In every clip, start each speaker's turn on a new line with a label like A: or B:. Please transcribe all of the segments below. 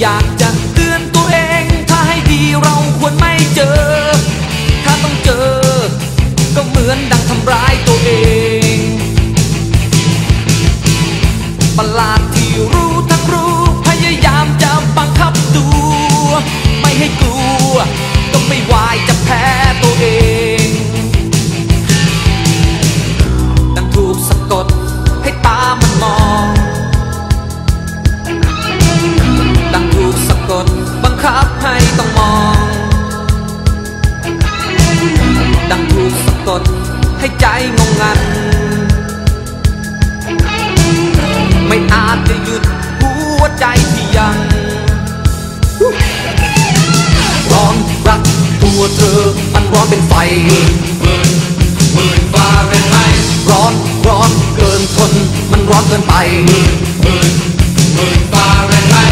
A: อยากจะเตือนตัวเอง ถ้าให้ดีเราควรไม่เจอ ถ้าต้องเจอ ก็เหมือนดังทำร้ายตัว บับให้ต้องมอง ดังถูกสะกดให้ใจงงงัน ไม่อาจจะหยุดหัวใจที่ยังร้อนรักตัวเธอมันร้อนเป็นไฟ
B: หมื่นฟ้าเรนไฮต์
A: ร้อนร้อนเกินทนมันร้อนเกินไป
B: หมื่นมื่นฟ้าเรนไฮ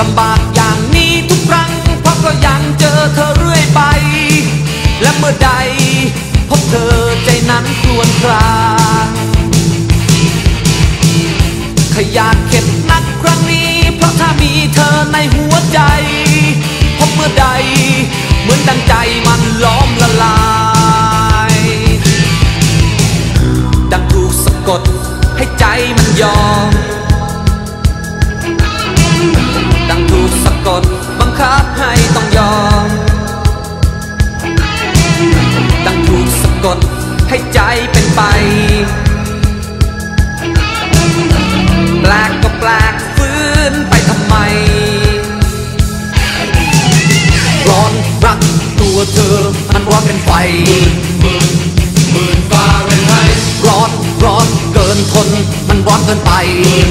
A: ลำบากอย่างนี้ทุกครั้งเพราะก็ยังเจอเธอเรื่อยไป และเมื่อใดพบเธอใจนั้นครวญครางขยาดเข็ดนักครั้งนี้ เพราะถ้ามีเธอในหัวใจ พบเมื่อใด เหมือนดังใจมันล้อมละลาย ดังถูกสะกดให้ใจมันยอม คับให้ต้องยอมดังถูกสะกดให้ใจเป็นไป แปลกก็แปลกฟื้นไปทำไม ร้อนรักตัวเธอมันร้อนเป็นไฟ
B: หมื่นหมื่นฟาเรนไฮต์
A: ร้อนร้อนเกินทนมันร้อนเกินไป
B: หมื่น